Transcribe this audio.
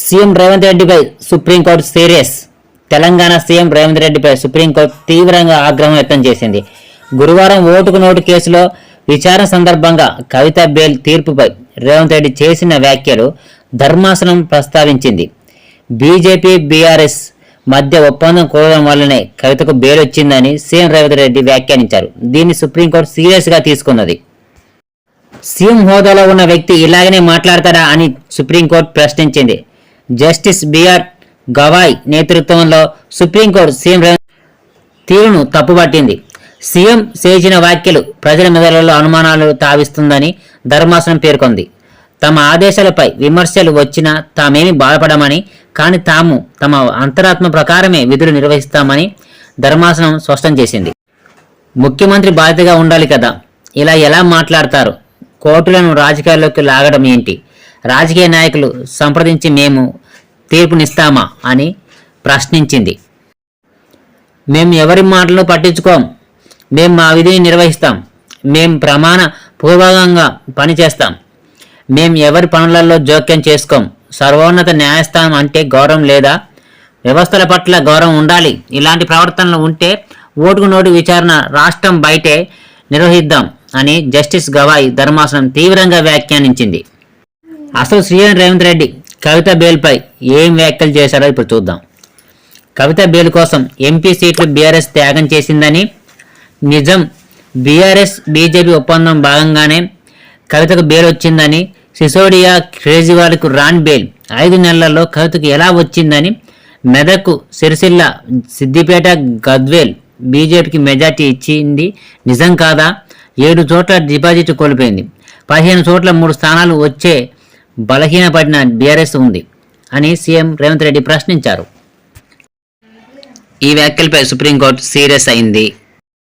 CM Revanth రెడ్డిపై supreme court serious. Telangana CM Revanth రెడ్డిపై supreme court తీవ్రంగా ఆగ్రహం వ్యక్తం చేసింది. గురువారం ఓటుకు నోటు కేసులో విచారణ సందర్భంగా కవిత బేల్ తీర్పుపై రేవంత్ రెడ్డి చేసిన వ్యాఖ్యలు ధర్మాసనం ప్రస్తావించింది. బీజేపీ బీఆర్ఎస్ మధ్య ఒప్పందం కోరడం వల్లనే కవితకు బెయిల్ వచ్చిందని సీఎం రేవంత్ రెడ్డి వ్యాఖ్యానించారు. దీన్ని సుప్రీంకోర్టు సీరియస్గా తీసుకున్నది. సీఎం హోదాలో ఉన్న వ్యక్తి ఇలాగనే మాట్లాడతారా అని సుప్రీంకోర్టు ప్రశ్నించింది. జస్టిస్ బిఆర్ గవాయ్ నేతృత్వంలో సుప్రీంకోర్టు సీఎం రేవంత్ తీరును తప్పుపట్టింది. సీఎం చేసిన వ్యాఖ్యలు ప్రజల మెదడులో అనుమానాలు తావిస్తుందని ధర్మాసనం పేర్కొంది. తమ ఆదేశాలపై విమర్శలు వచ్చినా తామేమి బాధపడమని కానీ తాము తమ అంతరాత్మ ప్రకారమే విధులు నిర్వహిస్తామని ధర్మాసనం స్పష్టం చేసింది. ముఖ్యమంత్రి బాధ్యతగా ఉండాలి కదా. ఇలా ఎలా మాట్లాడతారు? కోర్టులను రాజకీయాల్లోకి లాగడం ఏంటి? రాజకీయ నాయకులు సంప్రదించి మేము తీర్పునిస్తామా అని ప్రశ్నించింది. మేము ఎవరి మాటలను పట్టించుకోం. మేము మా విధిని నిర్వహిస్తాం. మేము ప్రమాణ పూర్వకంగా పనిచేస్తాం. మేము ఎవరి పనులలో జోక్యం చేసుకోం. సర్వోన్నత న్యాయస్థానం అంటే గౌరవం లేదా? వ్యవస్థల పట్ల గౌరవం ఉండాలి. ఇలాంటి ప్రవర్తనలు ఉంటే ఓటుకు నోటు విచారణ రాష్ట్రం బయటే నిర్వహిద్దాం అని జస్టిస్ గవాయ్ ధర్మాసనం తీవ్రంగా వ్యాఖ్యానించింది. అసలు శ్రీధర్ రేవంత్ రెడ్డి కవిత బేల్పై ఏం వ్యాఖ్యలు చేశారో ఇప్పుడు చూద్దాం. కవిత బేల్ కోసం ఎంపీ సీట్లు బీఆర్ఎస్ త్యాగం చేసిందని నిజం బీఆర్ఎస్ బీజేపీ ఒప్పందం భాగంగానే కవితకు బెయిల్ వచ్చిందని సిసోడియా కేజ్రీవాల్కు రాన్ బెయిల్ ఐదు నెలల్లో కవితకు ఎలా వచ్చిందని మెదక్ సిరిసిల్ల సిద్దిపేట గద్వేల్ బీజేపీకి మెజార్టీ ఇచ్చింది నిజం కాదా? ఏడు చోట్ల డిపాజిట్ కోల్పోయింది. పదిహేను చోట్ల మూడు స్థానాలు వచ్చే బలహీనపడిన బీఆర్ఎస్ ఉంది అని సీఎం రేవంత్ రెడ్డి ప్రశ్నించారు. ఈ వ్యాఖ్యలపై సుప్రీంకోర్టు సీరియస్ అయింది.